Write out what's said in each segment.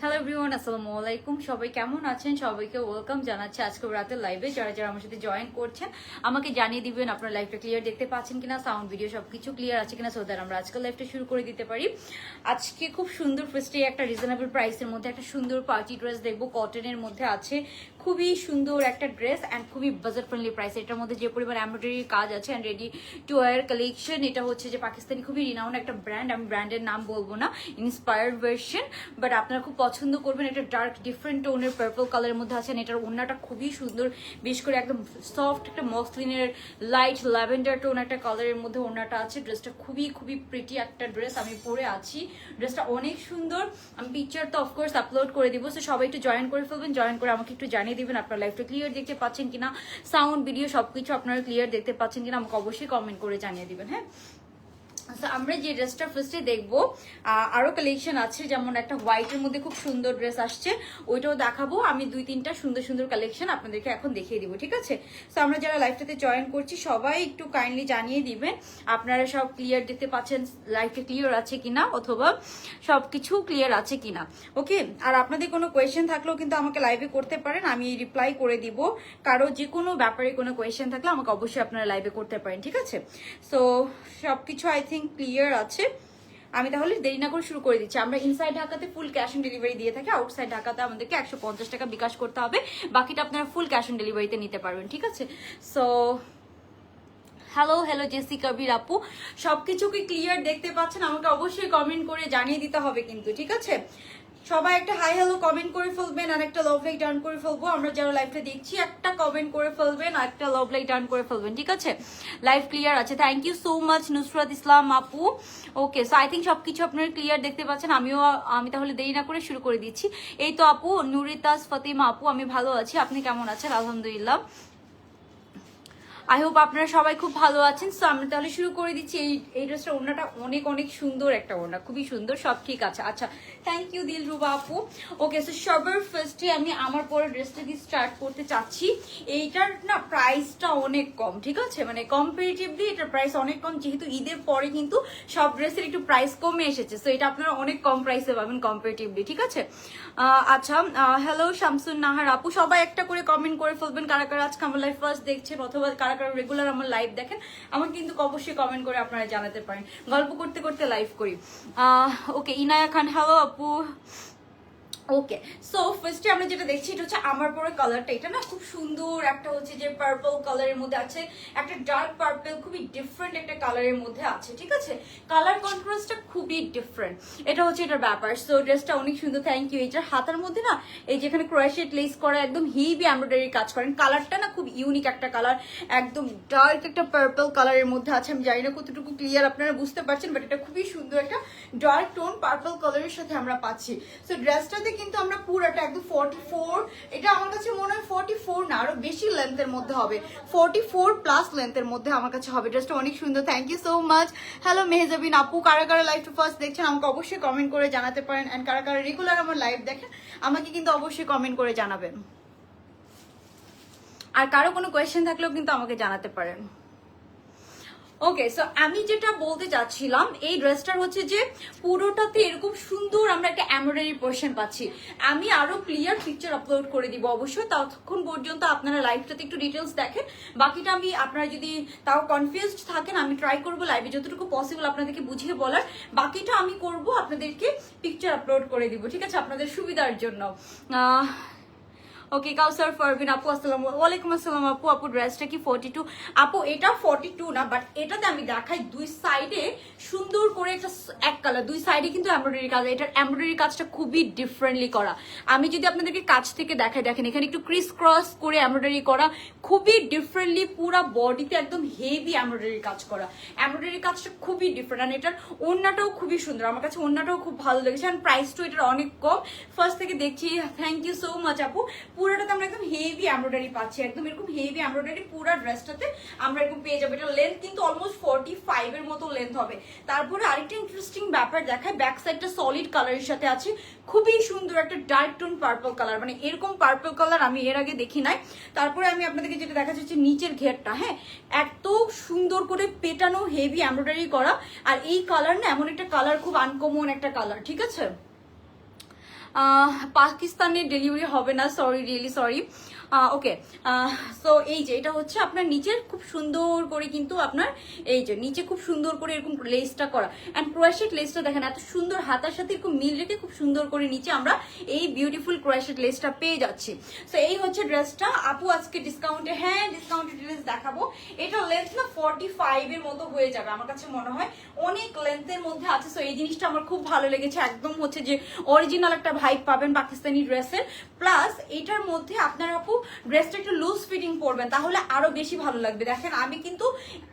Hello everyone আসসালামু আলাইকুম। সবাই কেমন আছেন? সবাইকে ওয়েলকাম জানাচ্ছি আজকে রাতের লাইভে যারা যারা আমার সাথে জয়েন করছেন, আমাকে জানিয়ে দিবেন আপনার লাইভটা ক্লিয়ার দেখতে পাচ্ছেন কিনা সাউন্ড ভিডিও সবকিছু ক্লিয়ার আছে কিনা সো দ্যাট আমরা আজকে লাইভটা শুরু করে দিতে পারি। আজকে খুব সুন্দর ফার্স্টে একটা রিজনেবল প্রাইসের মধ্যে একটা সুন্দর পার্টি ড্রেস দেখব কটনের মধ্যে আছে। খুবই সুন্দর একটা ড্রেস অ্যান্ড খুবই বাজেট ফ্রেন্ডলি প্রাইস এটার মধ্যে যে পরিমাণ এমব্রয়ডারি কাজ আছে and ready to wear collection এটা হচ্ছে যে পাকিস্তানি খুবই রিনাউন একটা ব্র্যান্ড আমি ব্র্যান্ডের নাম বলব না ইন্সপায়ার্ড ভার্সন বাট আপনারা খুব পছন্দ করবেন। এটা ডার্ক ডিফারেন্ট টোনের পার্পল কালারের মধ্যে আছে এটার ওড়নাটা খুবই সুন্দর। বিশেষ করে একদম সফট একটা মসলিনের লাইট ল্যাভেন্ডার টোন একটা কালারের মধ্যে ওড়নাটা আছে। ড্রেসটা খুবই খুবই প্রিটি একটা ড্রেস আমি পরে আছি। ড্রেসটা অনেক সুন্দর। আমি পিকচার তো অফকোর্স আপলোড করে দিব সো সবাই একটু জয়েন করে ফেলবেন। জয়েন করে আমাকে একটু জানিয়ে দিবেন আপনার লাইফটা ক্লিয়ার দেখতে পাচ্ছেন কিনা সাউন্ড ভিডিও সবকিছু আপনারা ক্লিয়ার দেখতে পাচ্ছেন কিনা, আমাকে অবশ্যই কমেন্ট করে জানিয়ে দিবেন হ্যাঁ? আমরা যে ড্রেসটা ফার্স্টে দেখব আহ, আরও কালেকশন আছে যেমন একটা হোয়াইটের মধ্যে খুব সুন্দর ড্রেস আসছে ওইটাও দেখাবো। আমি দুই তিনটা সুন্দর সুন্দর কালেকশন আপনাদেরকে এখন দেখিয়ে দিব ঠিক আছে? তো আমরা যারা লাইভটাতে জয়েন করছি সবাই একটু কাইন্ডলি জানিয়ে দিবেন আপনারা সব ক্লিয়ার দেখতে পাচ্ছেন লাইফে ক্লিয়ার আছে কিনা অথবা সব কিছু ক্লিয়ার আছে কিনা ওকে আর আপনাদের কোনো কোয়েশ্চেন থাকলেও কিন্তু আমাকে লাইভে করতে পারেন আমি রিপ্লাই করে দিব। কারও যে কোনো ব্যাপারে কোনো কোয়েশ্চেন থাকলে আমাকে অবশ্যই আপনারা লাইভে করতে পারেন ঠিক আছে? সো সবকিছু আই থিঙ্ক ক্লিয়ার আছে, আমি তাহলে দেরি না করে শুরু করে দিচ্ছি। আমরা ইনসাইড ঢাকাতে ফুল ক্যাশ অন ডেলিভারি দিয়ে থাকি আউটসাইড ঢাকাতে আমাদেরকে একশো পঞ্চাশ টাকা বিকাশ করতে হবে, বাকিটা আপনারা ফুল ক্যাশ অন ডেলিভারিতে নিতে পারবেন, ঠিক আছে? So hello hello Jessy Kabir আপু সবকিছু কি ক্লিয়ার দেখতে পাচ্ছেন? আমাকে অবশ্যই কমেন্ট করে জানিয়ে দিতে হবে কিন্তু, ঠিক আছে? সবাই একটা হাই হ্যালো কমেন্ট করে ফেলবেন আর একটা লভ লাইক টার্ন করে ফেলব। আমরা যারা লাইভটা দেখছি, একটা কমেন্ট করে ফেলবেন আর একটা লভ লাইক টার্ন করে ফেলবেন, ঠিক আছে? লাইভ ক্লিয়ার আছে। Thank you so much Nusrat Islam আপু। ওকে সো আই থিঙ্ক সবকিছু আপনারা ক্লিয়ার দেখতে পাচ্ছেন। আমিও, আমি তাহলে দেরি না করে শুরু করে দিচ্ছি। এই তো আপু, নুরিতাস, ফতিমা আপু, আমি ভালো আছি। আপনি কেমন আছেন? আলহামদুলিল্লাহ। আই হোপ আপনারা সবাই খুব ভালো আছেন। সো আমরা তাহলে শুরু করে দিচ্ছি। এই এই ড্রেসটা ওড়নাটা অনেক অনেক সুন্দর একটা ওড়না। খুবই সুন্দর, সব ঠিক আছে। আচ্ছা থ্যাংক ইউ দিল রুবা আপু ওকে সো সবার ফার্স্টে আমি আমার পরে ড্রেসটা দিয়ে স্টার্ট করতে চাচ্ছি। এইটার না প্রাইসটা অনেক কম, ঠিক আছে? মানে কম্পারেটিভলি এটার প্রাইস অনেক কম, যেহেতু ঈদের পরে কিন্তু সব ড্রেসের একটু প্রাইস কমে এসেছে। সো এটা আপনারা অনেক কম প্রাইসে পাবেন কম্পারেটিভলি ঠিক আছে? আচ্ছা হ্যালো শামসুন নাহার আপু। সবাই একটা করে কমেন্ট করে ফেলবেন, কারা কারা আজকে আমার লাইভ ফার্স্ট দেখছেন, অথবা কারা কারা রেগুলার আমার লাইভ দেখেন, আমার কিন্তু অবশ্যই কমেন্ট করে আপনারা জানাতে পারেন। গল্প করতে করতে লাইভ করি। ওকে ইনায়া খান হ্যালো আপু। 不 ওকে সো ফার্স্টে আমরা যেটা দেখছি এটা হচ্ছে আমার পরে কালারটা এটা না খুব সুন্দর একটা হচ্ছে যে পার্পল কালারের মধ্যে আছে। একটা ডার্ক পার্পল খুবই ডিফারেন্ট একটা কালারের মধ্যে আছে, ঠিক আছে? কালার কন্ট্রাস্টটা খুবই ডিফারেন্ট এটা হচ্ছে এটার ব্যাপার। সো ড্রেসটা অনেক সুন্দর থ্যাংক ইউ এটার হাতার মধ্যে না, এই যেখানে ক্রোয়েশিয়েট লেস করা একদম হেভি এমব্রয়ডারি কাজ করেন। কালারটা না খুব ইউনিক একটা কালার একদম ডার্ক একটা পার্পল কালারের মধ্যে আছে। আমি জানি না কতটুকু ক্লিয়ার আপনারা বুঝতে পারছেন বাট এটা খুবই সুন্দর একটা ডার্ক টোন পার্পল কালারের সাথে আমরা পাচ্ছি। সো ড্রেসটাতে কিন্তু আমরা পুরোটা একদম ফোর্টি ফোর এটা আমার কাছে মনে হয় ফোর্টি ফোর না, আরও বেশি লেন্থের মধ্যে হবে। ফোর্টি ফোর প্লাস লেন্থের মধ্যে আমার কাছে হবে। ড্রেসটা অনেক সুন্দর thank you so much hello Mehjabin আপু, কারা কারা লাইভ টু ফার্স্ট দেখছেন, আমাকে অবশ্যই কমেন্ট করে জানাতে পারেন। অ্যান্ড কারা কারা রেগুলার আমার লাইভ দেখেন, আমাকে কিন্তু অবশ্যই কমেন্ট করে জানাবেন। আর কারও কোনো কোয়েশ্চেন থাকলেও কিন্তু আমাকে জানাতে পারেন। ওকে সো আমি যেটা বলতে চাচ্ছিলাম, এই ড্রেসটার হচ্ছে যে পুরোটাতে এরকম সুন্দর আমরা একটা এমব্রয়ডারি পোর্শন পাচ্ছি। আমি আরও ক্লিয়ার পিকচার আপলোড করে দিব অবশ্যই, ততক্ষণ পর্যন্ত আপনারা লাইভটাতে একটু ডিটেলস দেখেন। বাকিটা আমি আপনারা যদি তাও কনফিউজড থাকেন, আমি ট্রাই করব লাইভে যতটুকু পসিবল আপনাদেরকে বুঝিয়ে বলার। বাকিটা আমি করব, আপনাদেরকে পিকচার আপলোড করে দিব, ঠিক আছে? আপনাদের সুবিধার জন্য। ওকে কাউসার ফারবিন আপু আসসালাম ওয়ালাইকুম আসসালাম আপু আপু ড্রেসটা কি ফর্টি টু আপু এটা ফর্টি টু না বাট এটাতে আমি দেখাই দুই সাইডে সুন্দর করে একটা এক কালার দুই সাইডে কিন্তু এমব্রয়ডারি কাজ, এটার এমব্রয়ডারি কাজটা খুবই ডিফারেন্টলি করা। আমি যদি আপনাদেরকে কাছ থেকে দেখাই, দেখেন, এখানে একটু ক্রিস ক্রস করে এমব্রয়ডারি করা, খুবই ডিফারেন্টলি পুরো বডিতে একদম হেভি এমব্রয়ডারি কাজ করা। এমব্রয়ডারি কাজটা খুবই ডিফারেন্ট আর এটার ওড়নাটাও খুবই সুন্দর। আমার কাছে ওড়নাটাও খুব ভালো লেগেছে আর প্রাইসটাও এটার অনেক কম। ফার্স্ট থেকে দেখছি থ্যাংক ইউ সো মাচ আপু পুরোটাতে আমরা একদম হেভি এমব্রয়ডারি পাচ্ছি, একদম এরকম হেভি এমব্রয়ডারি পুরো ড্রেসটাতে আমরা এরকম পেয়ে যাব। এটা লেন্থ কিন্তু অলমোস্ট ফর্টি ফাইভ এর মতো লেন্থ হবে। তারপরে আরেকটা ইন্টারেস্টিং ব্যাপার দেখায় ব্যাক সাইডটা সলিড কালারের সাথে আছে। খুবই সুন্দর একটা ডার্ক টোন পার্পল কালার মানে এরকম পার্পল কালার আমি এর আগে দেখি নাই। তারপরে আমি আপনাদেরকে যেটা দেখা যাচ্ছে নিচের ঘেরটা হ্যাঁ? এত সুন্দর করে পেটানো হেভি এমব্রয়ডারি করা, আর এই কালার না এমন একটা কালার খুব আনকমন একটা কালার ঠিক আছে? আহ, পাকিস্তানের ডেলিভারি হবে না। Sorry really sorry okay so এই যে, এটা হচ্ছে আপনার নিচের খুব সুন্দর করে কিন্তু আপনার এই যে, নিচে খুব সুন্দর করে এরকম লেসটা করা। অ্যান্ড ক্রোয়াশেট লেসটা দেখেন, এত সুন্দর হাতার সাথে এরকম মিল রেখে খুব সুন্দর করে নিচে আমরা এই বিউটিফুল ক্রোয়াশেট লেসটা পেয়ে যাচ্ছি। সো এই হচ্ছে ড্রেসটা আপু, আজকে ডিসকাউন্টে হ্যাঁ ডিসকাউন্টেড ড্রেস দেখাবো। এটা লেন্থ না ফর্টি ফাইভ এর মতো হয়ে যাবে, আমার কাছে মনে হয়। অনেক লেন্থের মধ্যে আছে। সো এই জিনিসটা আমার খুব ভালো লেগেছে। একদম হচ্ছে যে অরিজিনাল একটা ভাইব পাবেন পাকিস্তানি ড্রেসের প্লাস এটার মধ্যে আপনার আপু ড্রেসটা একটু লুজ ফিটিং পরবেন, তাহলে আরও বেশি ভালো লাগবে। দেখেন, আমি কিন্তু,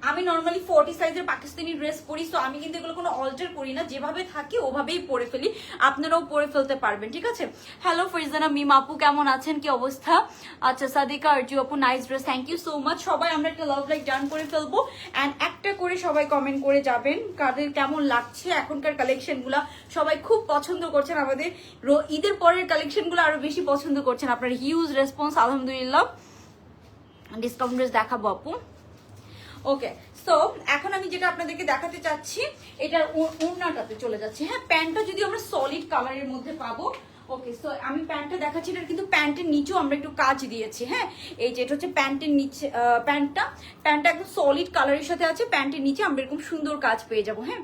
আমি নর্মালি ফোর্টি সাইজের পাকিস্তানি ড্রেস পরি তো আমি কিন্তু এগুলো কোনো অল্টার করি না। যেভাবে থাকি, ওভাবেই পরে ফেলি। আপনারাও পরে ফেলতে পারবেন, ঠিক আছে? হ্যালো ফরিজানা মিম আপু কেমন আছেন? কি অবস্থা? আচ্ছা সাদিকা আর আরজু আপু? Nice dress thank you so much সবাই, আমরা একটা লাভ লাইক ডান করে ফেলব। অ্যান্ড একটা করে সবাই কমেন্ট করে যাবেন, কাদের কেমন লাগছে এখনকার কালেকশন সবাই খুব পছন্দ করছেন আমাদের। ঈদের পরের কালেকশনগুলো আরও বেশি পছন্দ করছেন। আপনার হিউজ রেসপন্স আলহামদুলিল্লাহ। ডিসকাউন্ট ড্রেস দেখাবো আপু। ওকে সো এখন আমি যেটা আপনাদেরকে দেখাতে চাচ্ছি এটা ওড়নাটাতে চলে যাচ্ছি। হ্যাঁ প্যান্টটা যদি আমরা সলিড কালারের মধ্যে পাবো ওকে সো আমি প্যান্টটা দেখাচ্ছি এটা কিন্তু প্যান্টের নিচেও আমরা একটু কাজ দিয়েছি হ্যাঁ? এই যে এটা হচ্ছে প্যান্টের নিচে প্যান্টটা। প্যান্টটা একদম সলিড কালারের সাথে আছে, প্যান্টের নিচে আমরা এরকম সুন্দর কাজ পেয়ে যাব হ্যাঁ?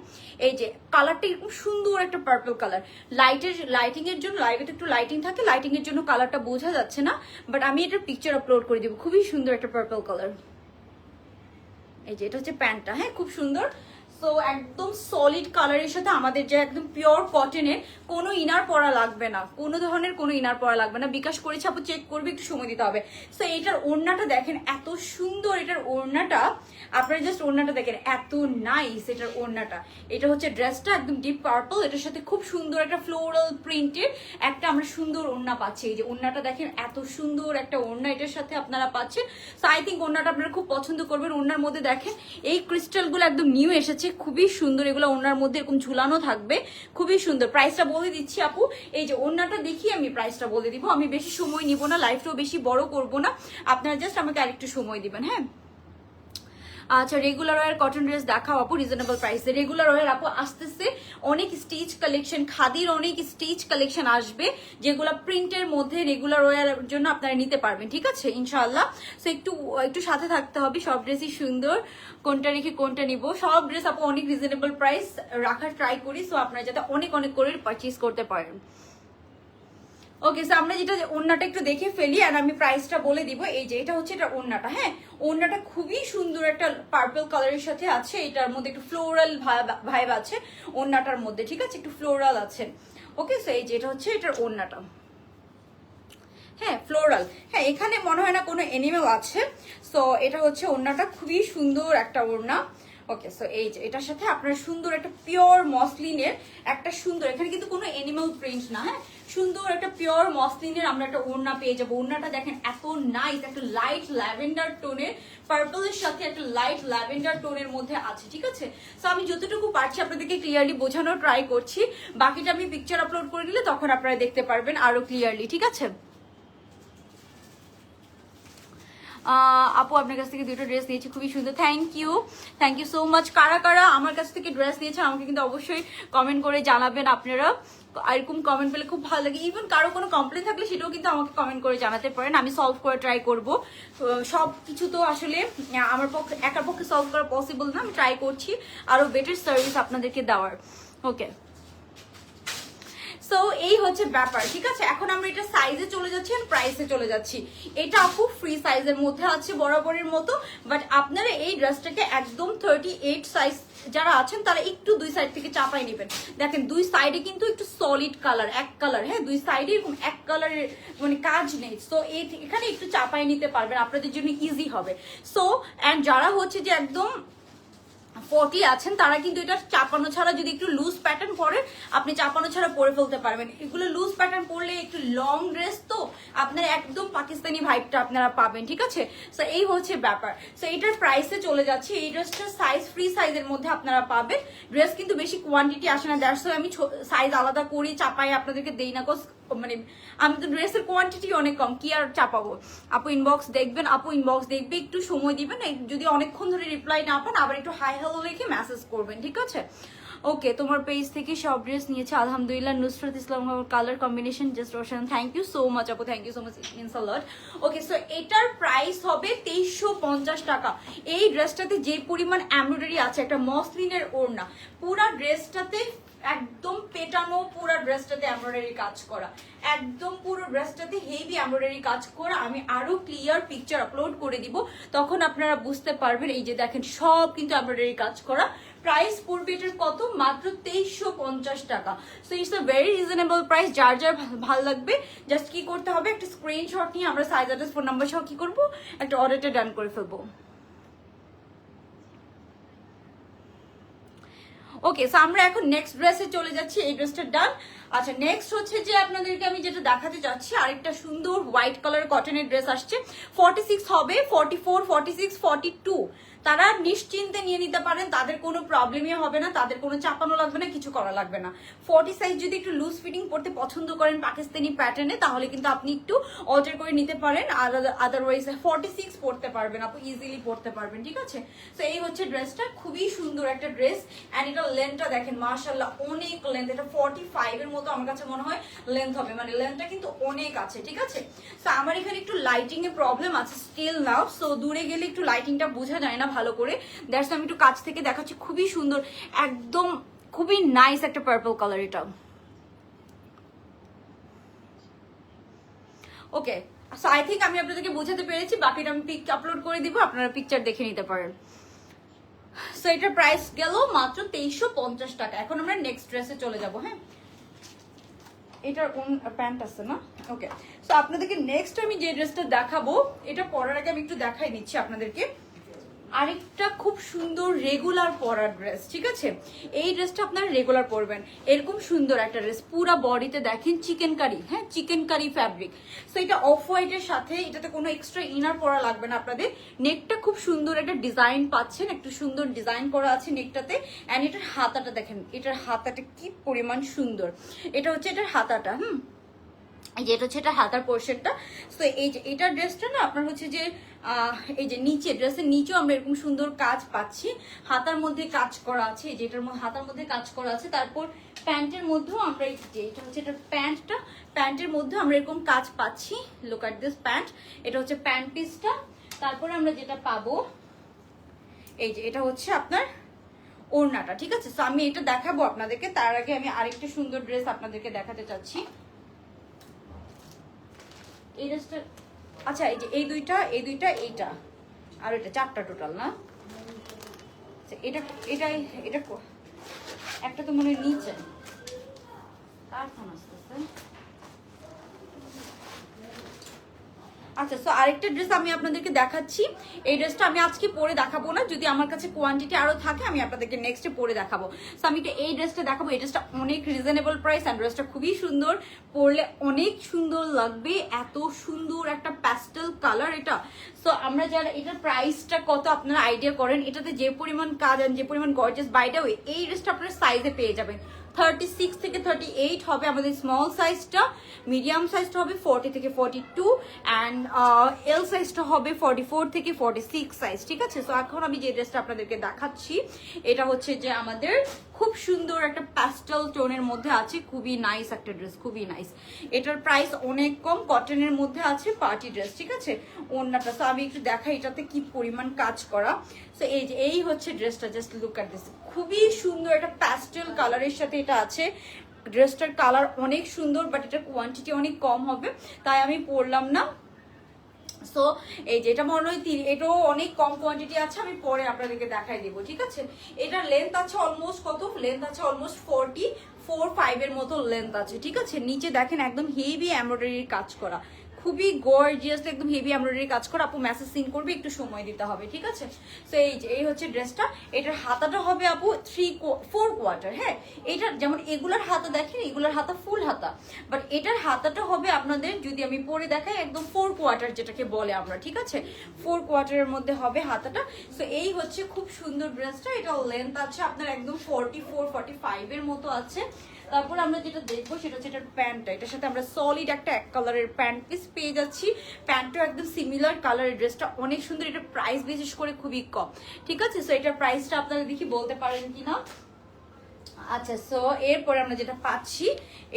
এই যে কালারটা এরকম সুন্দর একটা পার্পল কালার লাইটের লাইটিং এর জন্য লাইভে তো একটু লাইটিং থাকে লাইটিং এর জন্য কালারটা বোঝা যাচ্ছে না বাট আমি এটার পিকচার আপলোড করে দেবো, খুবই সুন্দর একটা পার্পল কালার এই যে এটা হচ্ছে প্যান্টটা হ্যাঁ? খুব সুন্দর। সো একদম সলিড কালারের সাথে আমাদের যে একদম পিওর কটনের কোনো ইনার পরা লাগবে না। কোনো ধরনের কোনো ইনার পরা লাগবে না। বিকাশ করেছে আপু চেক করবে, একটু সময় দিতে হবে। সো এটার ওড়নাটা দেখেন, এত সুন্দর এটার ওড়নাটা। আপনারা জাস্ট ওড়নাটা দেখেন, এত নাইস এটার ওড়নাটা। এটা হচ্ছে ড্রেসটা একদম ডিপ পার্পল এটার সাথে খুব সুন্দর একটা ফ্লোরাল প্রিন্টের একটা আমরা সুন্দর ওড়না পাচ্ছি। এই যে ওড়নাটা দেখেন, এত সুন্দর একটা ওড়না এটার সাথে আপনারা পাচ্ছেন। সো আই থিঙ্ক ওড়নাটা আপনারা খুব পছন্দ করবেন। ওড়নার মধ্যে দেখেন, এই ক্রিস্টালগুলো একদম নিউ এসেছে। খুবই সুন্দর এগুলো ওড়নার মধ্যে এরকম ঝুলানো থাকবে। খুবই সুন্দর। প্রাইসটা বলে দিচ্ছি আপু, এই যে ওড়নাটা দেখি আমি প্রাইসটা বলে দিব। আমি বেশি সময় নিব না লাইফটাও বেশি বড় করব না। আপনারা জাস্ট আমাকে আরেকটু সময় দিবেন হ্যাঁ? আচ্ছা রেগুলার ওয়ার কটন ড্রেস দেখাও আপু রিজনেবল প্রাইসে রেগুলার ওয়ার আপু, আসতেছে। অনেক স্টিচ কালেকশন খাদির অনেক স্টিচ কালেকশন আসবে, যেগুলো প্রিন্টের মধ্যে রেগুলার ওয়ার জন্য আপনারা নিতে পারবেন, ঠিক আছে? ইনশাআল্লাহ। সো একটু একটু সাথে থাকতে হবে, সব ড্রেসই সুন্দর। কোনটা রেখে কোনটা নিব? সব ড্রেস আপু অনেক রিজনেবল প্রাইস রাখার ট্রাই করি। সো আপনারা যাতে অনেক অনেক করে পারচেজ করতে পারেন। ওকে সো আমরা যেটা ওড়নাটা একটু দেখে ফেলি আর আমি প্রাইসটা বলে দিব। এই যে, এটা হচ্ছে এটা ওড়নাটা হ্যাঁ? ওড়নাটা খুবই সুন্দর একটা পার্পল কালারের সাথে আছে। এটার মধ্যে একটু ফ্লোরাল ভাইব আছে ওড়নাটার মধ্যে, ঠিক আছে? একটু ফ্লোরাল আছে। ওকে সো এই যে, এটা হচ্ছে এটার ওড়নাটা। হ্যাঁ ফ্লোরাল হ্যাঁ এখানে মনে হয় না কোনো এনিমেল আছে। সো এটা হচ্ছে ওড়নাটা, খুবই সুন্দর একটা ওড়না। ওকে সো এই যে, এটার সাথে আপনার সুন্দর একটা পিওর মসলিনের একটা সুন্দর, এখানে কিন্তু কোনো এনিমাল প্রিন্ট না হ্যাঁ? সুন্দর একটা পিওর মসলিনের আমরা একটা ওড়না পেয়ে যাব। ওড়নাটা দেখেন এত নাইস একটা লাইট ল্যাভেন্ডার টোনের পার্পলের সাথে একটা লাইট ল্যাভেন্ডার টোনের মধ্যে আছে, ঠিক আছে? সো আমি যতটুকু পারছি আপনাদেরকে ক্লিয়ারলি বোঝানোর ট্রাই করছি। বাকিটা আমি পিকচার আপলোড করে দিলে তখন আপনারা দেখতে পারবেন আরও ক্লিয়ারলি ঠিক আছে? আপু আপনার কাছ থেকে দুটো ড্রেস নিয়েছি, খুবই সুন্দর। Thank you thank you so much কারা কারা আমার কাছ থেকে ড্রেস নিয়েছেন, আমাকে কিন্তু অবশ্যই কমেন্ট করে জানাবেন আপনারা। এরকম কমেন্ট পেলে খুব ভালো লাগে। ইভেন কারও কোনো কমপ্লেন থাকলে সেটাও কিন্তু আমাকে কমেন্ট করে জানাতে পারেন। আমি সলভ করে ট্রাই করব। সব কিছু তো আসলে আমার পক্ষে, একার পক্ষে সলভ করা পসিবল না। আমি ট্রাই করছি। আরও বেটার সার্ভিস আপনাদেরকে দেওয়ার। ওকে সো এই হচ্ছে ব্যাপার, ঠিক আছে? এখন আমরা এটা সাইজে চলে যাচ্ছি আর প্রাইসে চলে যাচ্ছি। এটা আপু ফ্রি সাইজের মধ্যে আছে, বরাবরের মতো বাট আপনারা এই ড্রেসটাকে একদম থার্টি এইট সাইজ যারা আছেন, তারা একটু দুই সাইড থেকে চাপাই নেবেন। দেখেন, দুই সাইডে কিন্তু একটু সলিড কালার এক কালার হ্যাঁ? দুই সাইডে এরকম এক কালারের মানে কাজ নেই। সো এখানে একটু চাপাই নিতে পারবেন, আপনাদের জন্য ইজি হবে। সো অ্যান্ড যারা হচ্ছে যে একদম ফর্টি আছেন, তারা কিন্তু এটা চাপানো ছাড়া যদি একটু লুজ প্যাটার্ন পরে, আপনি চাপানো ছাড়া পরে ফেলতে পারবেন। এগুলো লুজ প্যাটার্ন পরলে একটু লং ড্রেস তো আপনার একদম পাকিস্তানি ভাইবটা আপনারা পাবেন, ঠিক আছে? সো এই হচ্ছে ব্যাপার। সো এটার প্রাইসে চলে যাচ্ছে, এই ড্রেসটা সাইজ ফ্রি সাইজের মধ্যে আপনারা পাবেন। ড্রেস কিন্তু বেশি কোয়ান্টিটি আসে না দ্যাটস আমি সাইজ আলাদা করি, চাপাই আপনাদেরকে দেই না মানে আমি তো ড্রেসের কোয়ান্টিটি অনেক কম, কি আর চাপাবো? আপু ইনবক্স দেখবেন, আপু ইনবক্স দেখবে, একটু সময় দিবেন যদি অনেকক্ষণ ধরে রিপ্লাই না পান, আবার একটু হাই হ্যালো লিখে মেসেজ করবেন ঠিক আছে? ওকে তোমার পেজ থেকে সব ড্রেস নিয়েছে। আলহামদুলিল্লাহ, Nusrat Islam colour combination just Roshan. Thank you so much আপু। Thank you so much means okay so এটার প্রাইস হবে তেইশশো পঞ্চাশ টাকা। এই ড্রেসটাতে যে পরিমাণ এমব্রয়ডারি আছে, একটা মসলিনের ওড়না, পুরা ড্রেসটাতে একদম পেটানো, পুরো ড্রেসটাতে এমব্রয়ডারি কাজ করা। একদম পুরো ড্রেসটাতে হেভি এমব্রয়ডারি কাজ করা। আমি আরও ক্লিয়ার পিকচার আপলোড করে দিব। তখন আপনারা বুঝতে পারবেন, এই যে দেখেন, সব কিন্তু এমব্রয়ডারি কাজ করা। প্রাইস পড়বে এটার কত? মাত্র তেইশশো পঞ্চাশ টাকা। So it's a very reasonable price যার যার ভালো লাগবে জাস্ট কি করতে হবে? একটা স্ক্রিনশট নিয়ে আমরা সাইজ অ্যাড্রেস ফোন নাম্বার সহ কি করব? একটা অর্ডারটা ডান করে ফেলব। ওকে সো আমরা এখন নেক্সট ড্রেসে চলে যাচ্ছি। এই ড্রেসটা ডান আচ্ছা নেক্সট হচ্ছে যে আপনাদেরকে আমি যেটা দেখাতে চাচ্ছি, আরেকটা সুন্দর হোয়াইট কালার কটনের ড্রেস আসছে। ফর্টি সিক্স হবে forty four forty six forty two তারা নিশ্চিন্তে নিয়ে নিতে পারেন, তাদের কোনো প্রবলেমই হবে না, তাদের কোনো চাপানো লাগবে না, কিছু করা লাগবে না। ফর্টি সাইজ যদি একটু লুজ ফিটিং পড়তে পছন্দ করেন পাকিস্তানি প্যাটার্নে তাহলে কিন্তু আপনি একটু অল্টার করে নিতে পারেন। আদারওয়াইজ ফর্টি সিক্স পড়তে পারবেন আপনি ইজিলি পড়তে পারবেন, ঠিক আছে? তো এই হচ্ছে ড্রেসটা খুবই সুন্দর একটা ড্রেস অ্যান্ড এটা লেন্থটা দেখেন মার্শাল্লাহ অনেক লেন্থ এটা ফর্টি ফাইভ এর মতো আমার কাছে মনে হয় লেন্থ হবে মানে লেন্থটা কিন্তু অনেক আছে, ঠিক আছে? তো আমার এখানে একটু লাইটিং প্রবলেম আছে স্টিল নাও সো দূরে গেলে একটু লাইটিংটা বোঝা যায় না ভালো করে। দ্যাটস আমি একটু কাছ থেকে দেখাচ্ছি। খুবই সুন্দর, একদম খুবই নাইস একটা পার্পল কালার এটা। ওকে সো আই থিঙ্ক আমি আপনাদেরকে বোঝাতে পেরেছি। বাকিটা আমি পিক আপলোড করে দিব, আপনারা পিকচার দেখে নিতে পারেন। সো এটার প্রাইস গেল মাত্র তেইশশো পঞ্চাশ টাকা। এখন আমরা নেক্সট ড্রেসে চলে যাব হ্যাঁ? এটার কোন প্যান্ট আছে না? ওকে সো আপনাদেরকে নেক্সট আমি যে ড্রেসটা দেখাবো, এটা পরার আগে আমি একটু দেখাই দিচ্ছি আপনাদেরকে। আরেকটা খুব সুন্দর রেগুলার পরার ড্রেস ঠিক আছে? এই ড্রেসটা আপনারা রেগুলার পরবেন। এরকম সুন্দর একটা ড্রেস পুরো বডিতে দেখেন চিকেন কারি হ্যাঁ? চিকেন কারি ফ্যাব্রিক সো এটা অফ হোয়াইটের সাথে, এটাতে কোনো এক্সট্রা ইনার পরা লাগবে না আপনাদের। নেকটা খুব সুন্দর একটা ডিজাইন পাচ্ছেন, একটু সুন্দর ডিজাইন করা আছে নেকটাতে অ্যান্ড এটার হাতাটা দেখেন, এটার হাতাটা কি পরিমাণ সুন্দর। এটা হচ্ছে এটার হাতাটা, হুম? যে এটা হচ্ছে এটা হাতার পোর্শনটা তো এই যে, এটা ড্রেসটা না, আপনার হচ্ছে যে এই যে নিচে ড্রেসের নিচেও আমরা এরকম সুন্দর কাজ পাচ্ছি। হাতার মধ্যে কাজ করা আছে, এই যে এটার মধ্যে, হাতার মধ্যে কাজ করা আছে। তারপর প্যান্টের মধ্যেও আমরা যে এটা হচ্ছে এটা প্যান্টটা, প্যান্টের মধ্যেও আমরা এরকম কাজ পাচ্ছি। লুক দিস প্যান্ট এটা হচ্ছে প্যান্ট পিসটা তারপরে আমরা যেটা পাবো, এই যে এটা হচ্ছে আপনার ওড়নাটা, ঠিক আছে? তো আমি এটা দেখাবো আপনাদেরকে, তার আগে আমি আরেকটা সুন্দর ড্রেস আপনাদেরকে দেখাতে চাচ্ছি। এই ড্রেসটা আচ্ছা এই যে এই দুইটা এই দুইটা এইটা। আর এটা চারটা টোটাল না? আচ্ছা, এটা এটা এটা একটা তো মনে হয় নিচে। কারখানা আসতেছে? আচ্ছা সো আরেকটা ড্রেস আমি আপনাদেরকে দেখাচ্ছি। এই ড্রেসটা আমি আজকে পরে দেখাবো না। যদি আমার কাছে কোয়ান্টিটি আরও থাকে, আমি আপনাদেরকে নেক্সটে পরে দেখাবো। সো আমি এটা এই ড্রেসটা দেখাবো? এই ড্রেসটা অনেক রিজনেবল প্রাইস অ্যান্ড ড্রেসটা খুবই সুন্দর। পরলে অনেক সুন্দর লাগবে। এত সুন্দর একটা প্যাস্টেল কালার এটা। সো আমরা যারা এটার প্রাইসটা কত আপনারা আইডিয়া করেন, এটাতে যে পরিমাণ কাজ যে পরিমাণ গর্জেস বাইরে এই ড্রেসটা আপনারা সাইজে পেয়ে যাবেন। থার্টি সিক্স থেকে থার্টি এইট হবে আমাদের স্মল সাইজটা মিডিয়াম সাইজটা হবে ফর্টি থেকে ফর্টি টু অ্যান্ড এল সাইজটা হবে ফর্টি ফোর থেকে ফর্টি সিক্স সাইজ ঠিক আছে? সো এখন আমি যে ড্রেসটা আপনাদেরকে দেখাচ্ছি, এটা হচ্ছে যে আমাদের খুব সুন্দর একটা প্যাস্টেল টোনের মধ্যে আছে, খুবই নাইস একটা ড্রেস খুবই নাইস এটার প্রাইস অনেক কম কটনের মধ্যে আছে পার্টি ড্রেস ঠিক আছে? অন্যটা সো আমি একটু দেখাই এটাতে কি পরিমাণ কাজ করা। সো এই যে, এই হচ্ছে ড্রেসটা জাস্ট লুক অ্যাট দিস খুবই সুন্দর একটা প্যাস্টেল কালারের সাথে এটা আছে। ড্রেসটার কালার অনেক সুন্দর বাট এটার কোয়ান্টিটি অনেক কম হবে, তাই আমি পরলাম না। সো এই যেটা মনে হয় তিন এটাও অনেক কম কোয়ান্টিটি আছে, আমি পরে আপনাদেরকে দেখাই দেবো, ঠিক আছে? এটার লেন্থ আছে অলমোস্ট কত? লেন্থ আছে অলমোস্ট ফোরটি ফোর ফাইভ এর মতো লেন্থ আছে, ঠিক আছে? নিচে দেখেন একদম হেভি এমব্রয়ডারির কাজ করা। খুবই গর্জিয়াস একদম হেভি এমব্রয়ডারি কাজ করে আপু মেসেজ সিন করবে, একটু সময় দিতে হবে, ঠিক আছে? তো এই যে, এই হচ্ছে ড্রেসটা এটার হাতাটা হবে আপু থ্রি ফোর কোয়ার্টার হ্যাঁ? এটার যেমন এগুলার হাতা দেখেন, এগুলার হাতা ফুল হাতা। বাট এটার হাতাটা হবে আপনাদের, যদি আমি পরে দেখাই, একদম ফোর কোয়ার্টার যেটাকে বলে আমরা, ঠিক আছে? ফোর কোয়ার্টারের মধ্যে হবে হাতাটা। সো এই হচ্ছে খুব সুন্দর ড্রেসটা এটা লেন্থ আছে, আপনার একদম ফোরটি ফোর ফর্টি ফাইভের মতো আছে। তারপর আমরা যেটা দেখব সেটা হচ্ছে এটার প্যান্টটা। এটার সাথে আমরা সলিড একটা এক কালারের প্যান্ট পিস পেয়ে যাচ্ছি। প্যান্টটা একদম সিমিলার কালারের ড্রেসটা অনেক সুন্দর এটা প্রাইস বিশেষ করে খুবই কম। ঠিক আছে? সো এটার প্রাইসটা আপনারা দেখি বলতে পারেন কিনা? আচ্ছা সো এরপরে আমরা যেটা পাচ্ছি,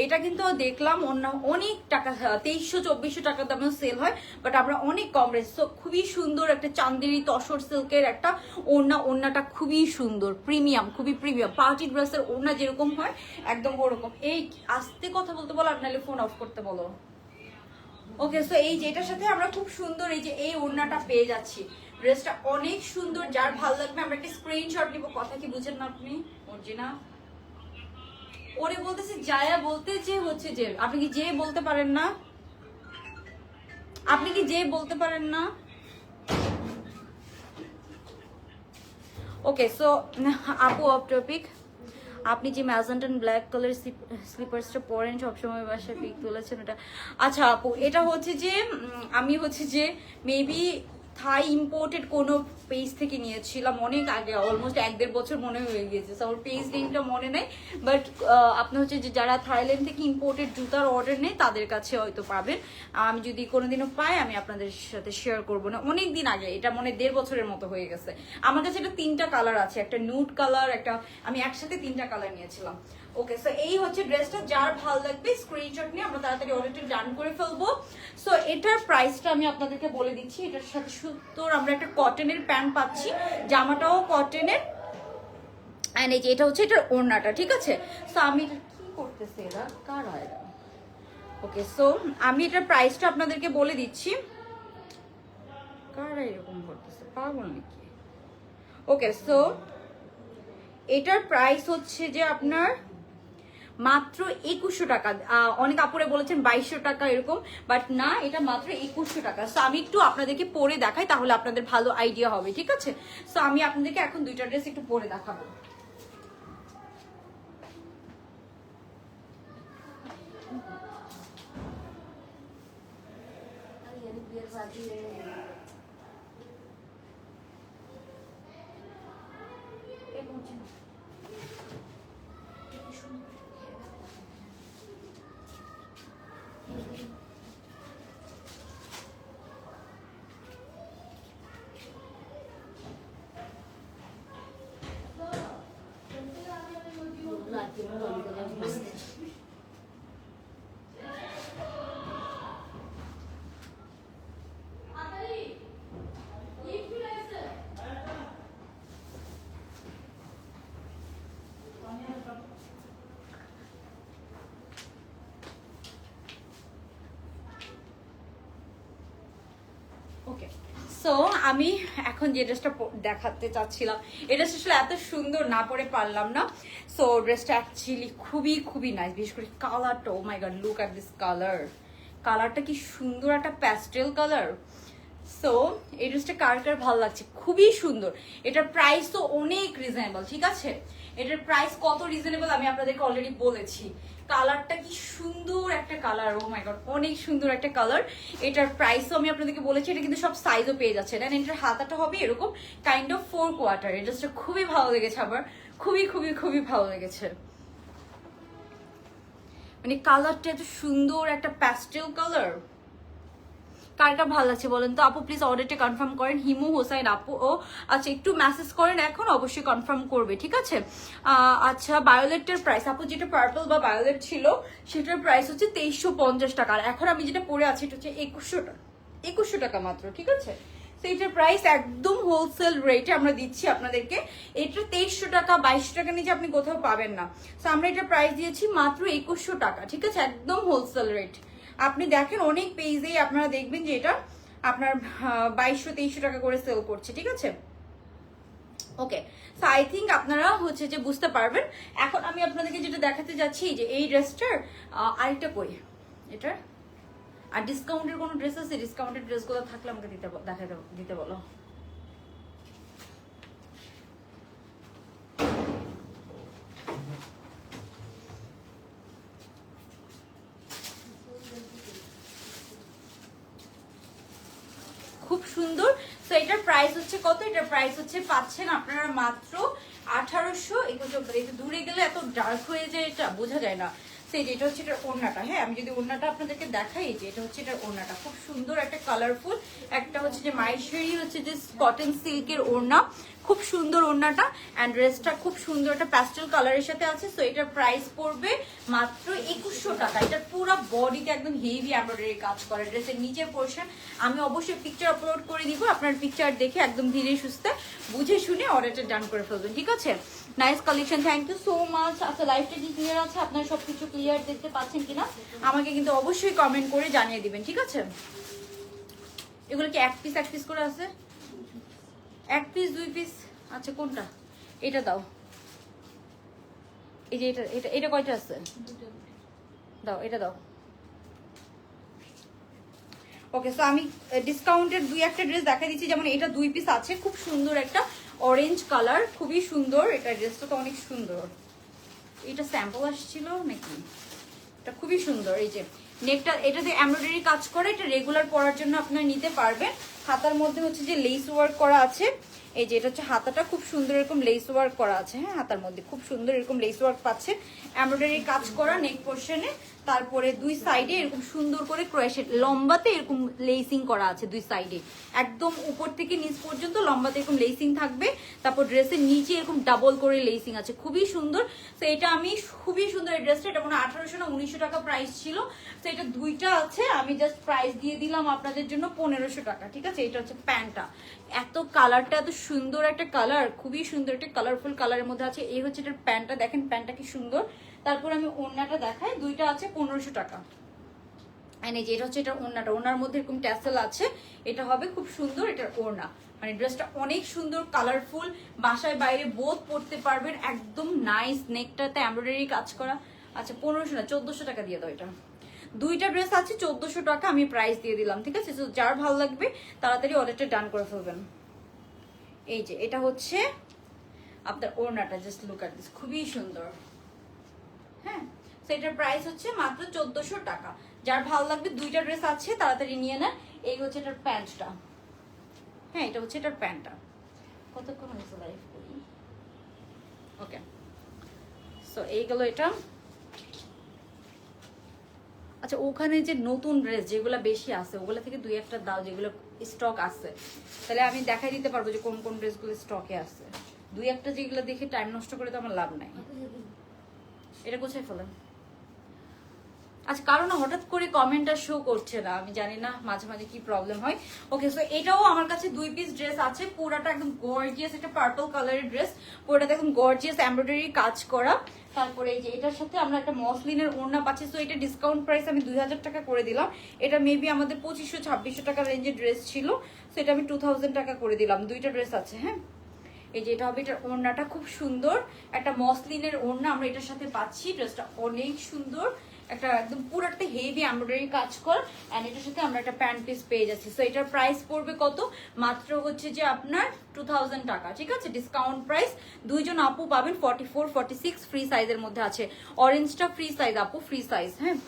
এটা কিন্তু দেখলাম অন্য অনেক টাকা তেইশশো, চব্বিশশো টাকার দামেও সেল হয় বাট আমরা অনেক কম রেট সো খুবই সুন্দর একটা চান্দেরি তসর সিল্কের একটা ওড়না, ওড়নাটা খুবই সুন্দর প্রিমিয়াম খুবই প্রিমিয়াম পার্টি ড্রেসের ওড়না যেরকম হয়, একদম ওরকম। এই আস্তে কথা বলতে বলো নাহলে ফোন অফ করতে বলো। ওকে সো এই যেটার সাথে আমরা খুব সুন্দর এই যে এই ওড়নাটা পেয়ে যাচ্ছি। ড্রেসটা অনেক সুন্দর, যার ভালো লাগবে আমরা একটা স্ক্রিনশট নিব। কথা কি বুঝেন না আপনি? অর্জিনা? ওরে বলতেছে জায়া বলতে যে হচ্ছে যে, আপনি কি যে বলতে পারেন না? আপনি কি যে বলতে পারেন না? ওকে সো আপু অফ টপিক আপনি যে ম্যাজেন্টন ব্ল্যাক কালার স্লিপার্সটা পরেন, সবসময় বাসায় পিক তুলেছেন, ওটা আচ্ছা আপু, এটা হচ্ছে যে আমি হচ্ছে যে মেবি থাই ইম্পোর্টেড কোনো পেজ থেকে নিয়েছিলাম, অনেক আগে অলমোস্ট এক দেড় বছর মনে হয়ে গিয়েছে। আমার পেজ নেমটা মনে নেই বাট আপনার হচ্ছে যে যারা থাইল্যান্ড থেকে ইম্পোর্টেড জুতার অর্ডার নেই তাদের কাছে হয়তো পাবেন। আমি যদি কোনোদিনও পাই, আমি আপনাদের সাথে শেয়ার করব না। অনেক দিন আগে, এটা মনে দেড় বছরের মতো হয়ে গেছে। আমার কাছে এটা তিনটা কালার আছে, একটা নুট কালার একটা, আমি একসাথে তিনটা কালার নিয়েছিলাম। ওকে সো এই হচ্ছে ড্রেসটা, যার ভালো লাগবে স্ক্রিনশট নিয়ে আমরা তাড়াতাড়ি অর্ডারটা ডান করে ফেলব। সো এটার প্রাইসটা আমি আপনাদেরকে বলে দিচ্ছি, এটার সাথে সুন্দর আমরা একটা কটনের প্যান্ট পাচ্ছি, জামাটাও কটনের অ্যান্ড এই যে এটা হচ্ছে এটার ওড়নাটা, ঠিক আছে? সো আমি এটা কি করতেছে এরা? কার এরা? ওকে সো আমি এটার প্রাইসটা আপনাদেরকে বলে দিচ্ছি। কারা এরকম করতেছে? পাগল নাকি? ওকে সো এটার প্রাইস হচ্ছে যে আপনার মাত্র একুশশো টাকা। অনেক আপুরে বলেছেন বাইশশো টাকা এরকম বাট না, এটা মাত্র একুশশো টাকা। সো আমি একটু আপনাদেরকে পরে দেখাই, তাহলে আপনাদের ভালো আইডিয়া হবে, ঠিক আছে? সো আমি আপনাদেরকে এখন দুইটা ড্রেস একটু পরে দেখাবো। ওকে সো আমি এখন যে ড্রেসটা দেখাতে চাচ্ছিলাম, এই ড্রেসটা আসলে এত সুন্দর না পরে পারলাম না। সো ড্রেসটা অ্যাকচুয়ালি খুবই খুবই নাইস বিশেষ করে কালারটা ও my god look at this colour কালারটা কি সুন্দর, একটা প্যাস্টেল কালার সো এই ড্রেসটা কার কার ভালো লাগছে? খুবই সুন্দর। এটার প্রাইস তো অনেক রিজনেবল ঠিক আছে? এটার প্রাইস কত রিজনেবল আমি আপনাদেরকে অলরেডি বলেছি। কালারটা কি সুন্দর একটা কালার ও মাই গড অনেক সুন্দর একটা কালার। এটার প্রাইসও আমি আপনাদেরকে বলেছি, এটা কিন্তু সব সাইজও পেয়ে যাচ্ছে দেন এটার হাতাটা হবে এরকম কাইন্ড অফ ফোর কোয়ার্টার এটা খুবই ভালো লেগেছে আমার। খুবই খুবই খুবই ভালো লেগেছে। মানে কালারটা এত সুন্দর একটা প্যাস্টেল কালার। কার কার ভালো লাগছে বলেন তো? আপু প্লিজ অর্ডারটা কনফার্ম করেন। হিমু, হোসাইন, আপু, ও আচ্ছা একটু মেসেজ করেন এখন, অবশ্যই কনফার্ম করবে, ঠিক আছে? আচ্ছা বায়োলেটের প্রাইস আপু, যেটা পার্পল বা বায়োলেট ছিল, সেটার প্রাইস হচ্ছে তেইশশো পঞ্চাশ টাকা। আর এখন আমি যেটা পরে আছি, এটা হচ্ছে একুশশো টাকা একুশশো টাকা মাত্র, ঠিক আছে? তো এটার প্রাইস একদম হোলসেল রেটে আমরা দিচ্ছি আপনাদেরকে। এটা তেইশশো টাকা, বাইশশো টাকা নিচে আপনি কোথাও পাবেন না। তো আমরা এটা প্রাইস দিয়েছি মাত্র একুশশো টাকা, ঠিক আছে? একদম হোলসেল রেট আপনি দেখেন অনেক পেজেই আপনারা দেখবেন যে এটা আপনার বাইশশো, তেইশশো টাকা করে সেল করছে, ঠিক আছে? ওকে সো আই থিঙ্ক আপনারা হচ্ছে যে বুঝতে পারবেন। এখন আমি আপনাদেরকে যেটা দেখাতে যাচ্ছি যে এই ড্রেসটার আরেকটা কই? এটার? আর ডিসকাউন্টের কোনো ড্রেস আছে? ডিসকাউন্টের ড্রেসগুলো থাকলে আমাকে দিতে দেখাতে, দিতে বলো। সুন্দর। তো এটার প্রাইস হচ্ছে কত? এটার প্রাইস হচ্ছে পাচ্ছেন আপনারা মাত্র আঠারোশো একুশ। একটু দূরে গেলে এত ডার্ক হয়ে যায় এটা বোঝা যায় না। সেই যে এটা হচ্ছে এটার ওড়নাটা। হ্যাঁ আমি যদি ওড়নাটা আপনাদেরকে দেখাই যে এটা হচ্ছে এটার ওড়নাটা। খুব সুন্দর একটা কালারফুল একটা হচ্ছে যে মাইশেরি হচ্ছে যে কটন সিল্কের ওড়না। খুব সুন্দর ওড়নাটা অ্যান্ড ড্রেসটা খুব সুন্দর একটা প্যাস্টেল কালারের সাথে আছে সো এটার প্রাইস পড়বে মাত্র একুশশো টাকা। এটার পুরো বডিতে একদম হেভি এমব্রয়ডারি কাজ করে ড্রেসের নিচের পোর্শন আমি অবশ্যই পিকচার আপলোড করে দিব, আপনার পিকচার দেখে একদম ধীরে সুস্থে বুঝে শুনে অর্ডারটা ডান করে ফেলবেন, ঠিক আছে? Nice collection thank you so much আচ্ছা লাইফটা কি ক্লিয়ার আছে? আপনারা সবকিছু ক্লিয়ার দেখতে পাচ্ছেন কিনা? আমাকে কিন্তু অবশ্যই কমেন্ট করে জানিয়ে দিবেন, ঠিক আছে? এগুলো কি এক পিস এক পিস করে আছে? এক পিস দুই পিস আচ্ছা কোনটা? এটা দাও। এই যে এটা এটা এটা কয়টা আছে? দাও এটা দাও। ওকে সো আমি ডিসকাউন্টের দুই একটা ড্রেস দেখা দিচ্ছি। যেমন এটা দুই পিস আছে খুব সুন্দর একটা অরেঞ্জ কালার খুবই সুন্দর। এটা ড্রেসটা তো অনেক সুন্দর। এটা স্যাম্পল আসছিল নাকি? এটা খুবই সুন্দর এই যে। নেকটা এটাতে এমব্রয়ডারি কাজ করে, এটা রেগুলার পরার জন্য আপনারা নিতে পারবেন। হাতার মধ্যে হচ্ছে যে লেস ওয়ার্ক করা আছে। এই যে এটা হচ্ছে হাতাটা, খুব সুন্দর এরকম লেস ওয়ার্ক করা আছে হ্যাঁ হাতার মধ্যে। খুব সুন্দর এরকম লেস ওয়ার্ক পাচ্ছে। এমব্রয়ডারি কাজ করা নেক পোর্শনে তারপরে দুই সাইডে এরকম সুন্দর করে ক্রোয়েশের লম্বাতে এরকম লেসিং করা আছে দুই সাইডে একদম উপর থেকে নিচ পর্যন্ত লম্বাতে এরকম লেসিং থাকবে। তারপর ড্রেসের নিচে এরকম ডাবল করে লেসিং আছে। খুবই সুন্দর। তো এটা আমি খুবই এই ড্রেসটা এটা মনে আঠারোশো না উনিশশো টাকা প্রাইস ছিল। তো এটা দুইটা আছে, আমি জাস্ট প্রাইস দিয়ে দিলাম আপনাদের জন্য পনেরোশো টাকা, ঠিক আছে? এটা হচ্ছে প্যান্টটা। এত কালারটা এত সুন্দর একটা কালার খুবই সুন্দর একটা কালারফুল কালারের মধ্যে আছে। এই হচ্ছে এটার প্যান্টটা, দেখেন প্যান্টটা কি সুন্দর। তারপর আমি ওড়নাটা দেখাই, দুইটা আছে পনেরোশো টাকা। And এই যে এটা হচ্ছে এটা ওড়নাটা, ওড়নার মধ্যে এরকম ট্যাসেল আছে, এটা হবে খুব সুন্দর এটার ওড়না। মানে ড্রেসটা অনেক সুন্দর কালারফুল বাসায় বাইরে বোধ পড়তে পারবেন। একদম নাইস নেকটাতে এমব্রয়ডারি কাজ করা। আচ্ছা পনেরোশো না, চোদ্দশো টাকা দিয়ে দাও এটা। দুইটা ড্রেস আছে, চোদ্দশো টাকা আমি প্রাইস দিয়ে দিলাম, ঠিক আছে? যার ভালো লাগবে, তাড়াতাড়ি অর্ডারটা ডান করে ফেলবেন। এই যে, এটা হচ্ছে আপনার ওড়নাটা জাস্ট লুক আর দিস খুবই সুন্দর। হ্যাঁ সেটার প্রাইস হচ্ছে মাত্র চোদ্দশো টাকা। যার ভালো লাগবে, দুইটা ড্রেস আছে, তাড়াতাড়ি নিয়ে নেন। এই হচ্ছে এটার প্যান্টটা। হ্যাঁ এটা হচ্ছে এটার প্যান্টটা। কতক্ষণ হয়েছে লাইফ করি? ওকে। সো এইগুলো এটা। আচ্ছা ওখানে যে নতুন ড্রেস যেগুলো বেশি আছে ওগুলো থেকে দুই একটা দাও যেগুলো স্টক আছে। তাহলে আমি দেখাই দিতে পারব যে কোন কোন ড্রেসগুলো স্টকে আছে। দুই একটা যেগুলো দেখে টাইম নষ্ট করে তো আমার লাভ নাই। এটা কোথায় ফেলেন আচ্ছা কারণ হঠাৎ করে কমেন্টটা শো করছে না। আমি জানি না মাঝে মাঝে কি প্রবলেম হয়। ওকে সো এটাও আমার কাছে দুই পিস ড্রেস আছে। পুরাটা একদম গর্জিয়াস একটা পার্পল কালারের ড্রেস পুরোটাতে একদম গর্জিয়াস এমব্রয়ডারি কাজ করা। তারপরে এই যে এটার সাথে আমরা একটা মসলিনের ওড়না পাচ্ছি। সো এটা ডিসকাউন্ট প্রাইস আমি দুই হাজার টাকা করে দিলাম। এটা মেবি আমাদের পঁচিশশো, ছাব্বিশশো টাকা রেঞ্জের ড্রেস ছিল। সো এটা আমি টু টাকা করে দিলাম। দুইটা ড্রেস আছে হ্যাঁ? এই যে এটা হবে, এটার ওড়নাটা খুব সুন্দর। একটা মসলিনের ওড়না আমরা এটার সাথে পাচ্ছি। ড্রেসটা অনেক সুন্দর। একটা একদম পুরো একটা হেভি এমব্রয়ডারি কাজ কর অ্যান্ড এটার সাথে আমরা একটা প্যান্ট পিস পেয়ে যাচ্ছি। সো এটার প্রাইস পড়বে কত? মাত্র হচ্ছে যে আপনার টু টাকা, ঠিক আছে? ডিসকাউন্ট প্রাইস দুইজন আপু পাবেন forty four forty six free সাইজের মধ্যে আছে। অরেঞ্জটা ফ্রি সাইজ আপু ফ্রি সাইজ হ্যাঁ?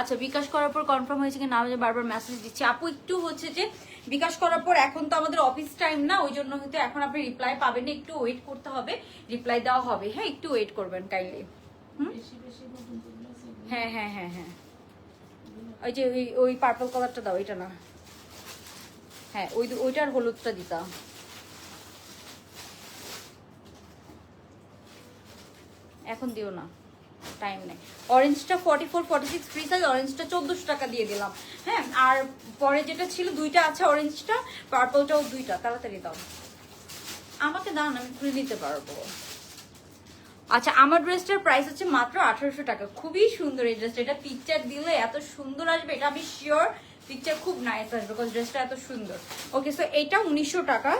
আচ্ছা বিকাশ করার পর কনফার্ম হয়েছে কি না আমি বারবার মেসেজ দিচ্ছি। আপু, একটু হচ্ছে যে বিকাশ করার পর এখন তো আমাদের অফিস টাইম না, ওই জন্য হয়তো এখন আপনি রিপ্লাই পাবেন একটু ওয়েট করতে হবে রিপ্লাই দেওয়া হবে হ্যাঁ? একটু ওয়েট করবেন কাইন্ডলি হ্যাঁ হ্যাঁ হ্যাঁ হ্যাঁ। ওই যে ওই ওই পার্পল কালারটা দাও ওইটা না। হ্যাঁ ওই ওইটার হলুদটা দিতা এখন দিও না টাইম নেই। অরেঞ্জটা forty four forty six free size অরেঞ্জটা চোদ্দোশো টাকা দিয়ে দিলাম। হ্যাঁ আর পরে যেটা ছিল দুইটা আছে অরেঞ্জটা পার্পলটাও দুইটা তাড়াতাড়ি দাও। আমাকে দাও না আমি খুলে দিতে পারব। আচ্ছা আমার ড্রেসটার প্রাইস হচ্ছে মাত্র আঠারোশো টাকা। খুবই সুন্দর এই ড্রেসটা এটা পিকচার দিলে এত সুন্দর আসবে, এটা আমি শিওর পিকচার খুব নাইস আসবে বিকজ ড্রেসটা এত সুন্দর। ওকে সো এটা উনিশশো টাকা।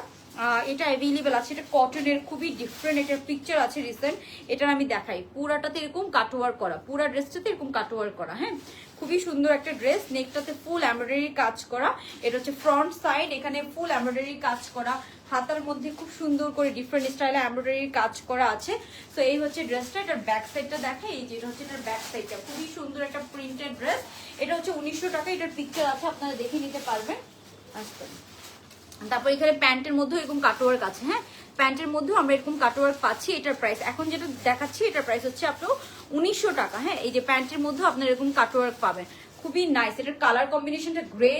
এটা অ্যাভেলেবেল আছে। এটা কটনের খুবই ডিফারেন্ট এটার পিকচার আছে রিসেন্ট এটার আমি দেখাই। পুরাটাতে এরকম কাটোয়ার করা। পুরা ড্রেসটাতে এরকম কাটোয়ার করা হ্যাঁ? খুবই সুন্দর একটা ড্রেস নেকটাতে ফুল এমব্রয়ডারি কাজ করা। এটা হচ্ছে ফ্রন্ট সাইড এখানে ফুল এমব্রয়ডারি কাজ করা। হাতার মধ্যে খুব সুন্দর করে ডিফারেন্ট স্টাইলে এমব্রয়ডারি কাজ করা আছে। তো এই হচ্ছে ড্রেসটা এটার ব্যাক সাইডটা দেখে এই যে এটা হচ্ছে এটার ব্যাক সাইডটা খুবই সুন্দর একটা প্রিন্টেড ড্রেস এটা হচ্ছে উনিশশো টাকা। এটার পিকচার আছে। আপনারা দেখে নিতে পারবেন। আচ্ছা তারপর এখানে প্যান্টের মধ্যেও এরকম কাটোয়ার আছে হ্যাঁ? প্যান্টের মধ্যেও আমরা এরকম কাটোয়ার পাচ্ছি, এটার প্রাইস এখন যেটা দেখাচ্ছি, এটার প্রাইস হচ্ছে আপনার উনিশশো টাকা হ্যাঁ? এই যে প্যান্টের মধ্যেও আপনার এরকম কাটোয়ার পাবেন। খুবই নাইস এটার কালার কম্বিনেশনটা গ্রে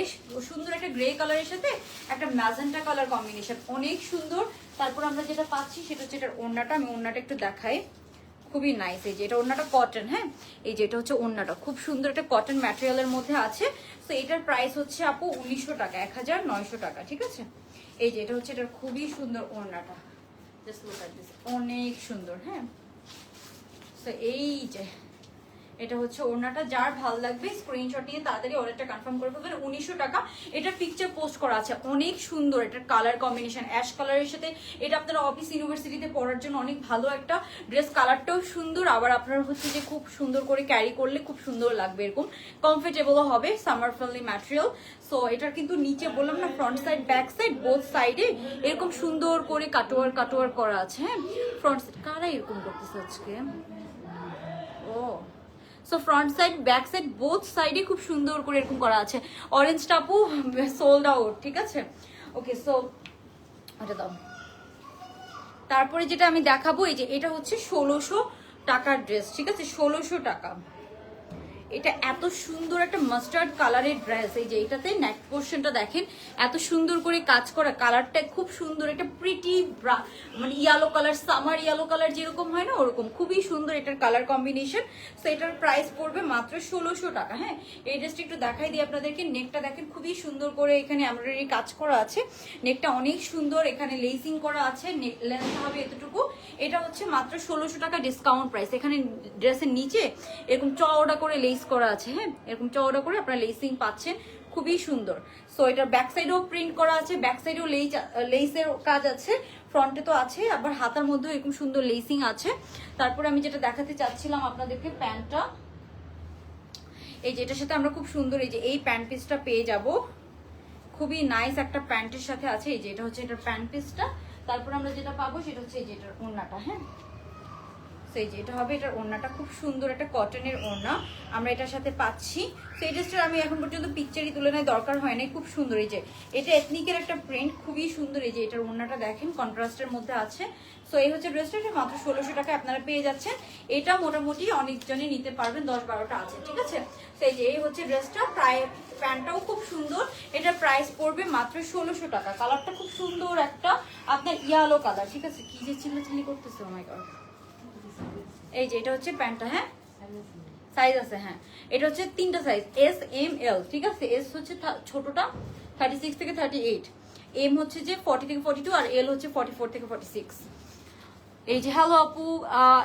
সুন্দর একটা গ্রে কালারের সাথে একটা ম্যাজেন্টা কালার কম্বিনেশন অনেক সুন্দর। তারপর আমরা যেটা পাচ্ছি, সেটা হচ্ছে এটার ওড়নাটা। আমি ওড়নাটা একটু দেখাই। খুবই নাইস এই যে এটা ওড়নাটা কটন হ্যাঁ? এই যে এটা হচ্ছে ওড়নাটা খুব সুন্দর একটা কটন ম্যাটেরিয়ালের মধ্যে আছে। তো এটার প্রাইস হচ্ছে আপু উনিশশো টাকা এক হাজার নয়শো টাকা ঠিক আছে? এই যে এটা হচ্ছে এটার খুবই সুন্দর ওড়নাটা। জাস্ট লুক অনেক সুন্দর হ্যাঁ? তো এই যে এটা হচ্ছে ওড়নাটা, যার ভালো লাগবে স্ক্রিনশট নিয়ে তাড়াতাড়ি অর্ডারটা কনফার্ম করে ফেলবেন। উনিশশো টাকা। এটা পিকচার পোস্ট করা আছে। অনেক সুন্দর এটার কালার কম্বিনেশন অ্যাশ কালারের সাথে। এটা আপনারা অফিস ইউনিভার্সিটিতে পড়ার জন্য অনেক ভালো একটা ড্রেস কালারটাও সুন্দর। আবার আপনার হচ্ছে যে খুব সুন্দর করে ক্যারি করলে খুব সুন্দর লাগবে এরকম। কমফোর্টেবলও হবে সামার ফ্রেন্ডলি ম্যাটেরিয়াল সো এটার কিন্তু নিচে বললাম না front side back side both সাইডে এরকম সুন্দর করে কাটোয়ার কাটোয়ার করা আছে হ্যাঁ? ফ্রন্ট সাইড কারা এরকম করতেছে আজকে? ও so front side back side both সাইডে খুব সুন্দর করে এরকম করা আছে। অরেঞ্জ টাপু সোল্ড আউট ঠিক আছে? ওকে সো এটা দাও। তারপরে যেটা আমি দেখাবো, এই যে, এটা হচ্ছে ষোলোশো টাকার ড্রেস ঠিক আছে? ষোলোশো টাকা। এটা এত সুন্দর একটা মাস্টার্ড কালারের ড্রেস এই যে এটাতে নেক পোর্শনটা দেখেন, এত সুন্দর করে কাজ করা কালারটা খুব সুন্দর একটা প্রিটি মানে yellow colour summer yellow colour যেরকম হয় না, ওরকম, খুবই সুন্দর এটার কালার কম্বিনেশন তো এটার প্রাইস পড়বে মাত্র ষোলোশো টাকা হ্যাঁ? এই ড্রেসটা একটু দেখাই দিই আপনাদেরকে নেকটা দেখেন খুবই সুন্দর করে এখানে এমব্রয়ডারি কাজ করা আছে নেকটা অনেক সুন্দর, এখানে লেসিং করা আছে লেন্থ হবে এতটুকু, এটা হচ্ছে মাত্র ষোলোশো টাকা ডিসকাউন্ট প্রাইস এখানে ড্রেসের নিচে এরকম চওড়া করে লেস করা আছে হ্যাঁ? এরকম চওড়া করে আপনারা লেসিং পাচ্ছেন, খুবই সুন্দর। সো এটার ব্যাক সাইডেও প্রিন্ট করা আছে ব্যাক সাইডেও লেস লেসের কাজ আছে ফ্রন্টে তো আছে, আবার হাতার মধ্যেও এরকম সুন্দর লেসিং আছে। তারপরে আমি যেটা দেখাতে চাচ্ছিলাম আপনাদেরকে প্যান্টটা, এই যে এটার সাথে আমরা খুব সুন্দর এই যে এই প্যান্ট পিসটা পেয়ে যাব। খুবই নাইস একটা প্যান্টের সাথে আছে, এই যে এটা হচ্ছে এটার প্যান্ট পিসটা তারপর আমরা যেটা পাবো সেটা হচ্ছে এই যে এটার ওড়নাটা হ্যাঁ? সেই যে এটা হবে এটার ওড়নাটা খুব সুন্দর একটা কটনের ওড়না। আমরা এটার সাথে পাচ্ছি। তো এই ড্রেসটার আমি এখন পর্যন্ত পিকচারই তুলে নেয় দরকার হয় নাই। খুব সুন্দর এই যে, এটা এথনিকের একটা প্রিন্ট খুবই সুন্দর এই যে এটার ওড়নাটা দেখেন কন্ট্রাস্টের মধ্যে আছে। সো এই হচ্ছে ড্রেসটা এটা মাত্র ষোলোশো টাকা আপনারা পেয়ে যাচ্ছেন। এটা মোটামুটি অনেকজনই নিতে পারবেন, দশ বারোটা আছে, ঠিক আছে? তো এই যে, এই হচ্ছে ড্রেসটা প্রায় প্যান্টটাও খুব সুন্দর। এটার প্রাইস পড়বে মাত্র ষোলোশো টাকা। কালারটা খুব সুন্দর একটা, আপনার ইয়ালো কালার ঠিক আছে? কি যে চিল্লা চিল্লি করতেছে আমার গড এই যে, এটা হচ্ছে প্যান্টটা হ্যাঁ? সাইজ আছে হ্যাঁ। এটা হচ্ছে তিনটা সাইজ এস এম এল ঠিক আছে? এস হচ্ছে ছোটটা থার্টি সিক্স থেকে থার্টি এইট এম হচ্ছে যে ফর্টি থেকে ফর্টি টু আর এল হচ্ছে ফর্টি ফোর থেকে ফর্টি সিক্স এই যে হ্যালো আপু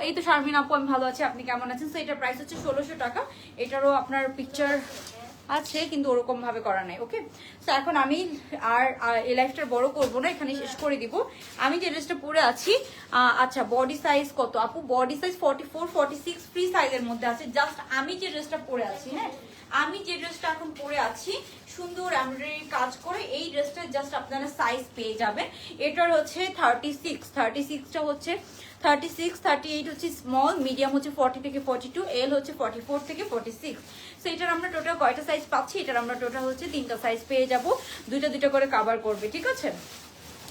এই তো শারমিন আপু, আমি ভালো আছি, আপনি কেমন আছেন? তো এটার প্রাইস হচ্ছে ষোলোশো টাকা। এটারও আপনার পিকচার আছে, কিন্তু ওরকম ভাবে করা নাই ওকে তো এখন আমি আর আর এই লাইফটা বড় করব না, এখানে শেষ করে দিব। আমি যে ড্রেসটা পরে আছি আচ্ছা বডি সাইজ কত? আপু body size forty four forty six free সাইজের মধ্যে আছে। জাস্ট আমি যে ড্রেসটা পরে আছি হ্যাঁ? আমি যে ড্রেসটা এখন পরে আছি, সুন্দর এমব্রয়ডারি কাজ করে, এই ড্রেসটা জাস্ট আপনারা সাইজ পেয়ে যাবেন। এটার হচ্ছে থার্টি সিক্স থার্টি সিক্সটা হচ্ছে থার্টি সিক্স থার্টি এইট হচ্ছে স্মল মিডিয়াম হচ্ছে ফর্টি থেকে ফর্টি টু এল হচ্ছে ফর্টি ফোর থেকে ফর্টি সিক্স সো এটার আমরা টোটাল কয়টা সাইজ পাচ্ছি? এটার আমরা টোটাল হচ্ছে তিনটা সাইজ পেয়ে যাব। দুইটা দুইটা করে কাভার করবে, ঠিক আছে?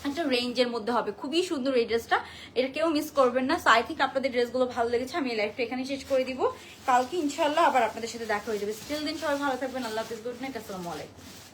একটা রেঞ্জের মধ্যে হবে। খুবই সুন্দর এই ড্রেসটা এটা কেউ মিস করবেন না। সো আই থিঙ্ক আপনাদের ড্রেসগুলো ভালো লেগেছে, আমি এই লাইফটা এখানে শেষ করে দিব। কালকে ইনশাল্লাহ আবার আপনাদের সাথে দেখা হয়ে যাবে। স্টিল দিন সবাই ভালো থাকবেন। আল্লাহ হাফিজ। গুড নাইট আসসালামু আলাইকুম।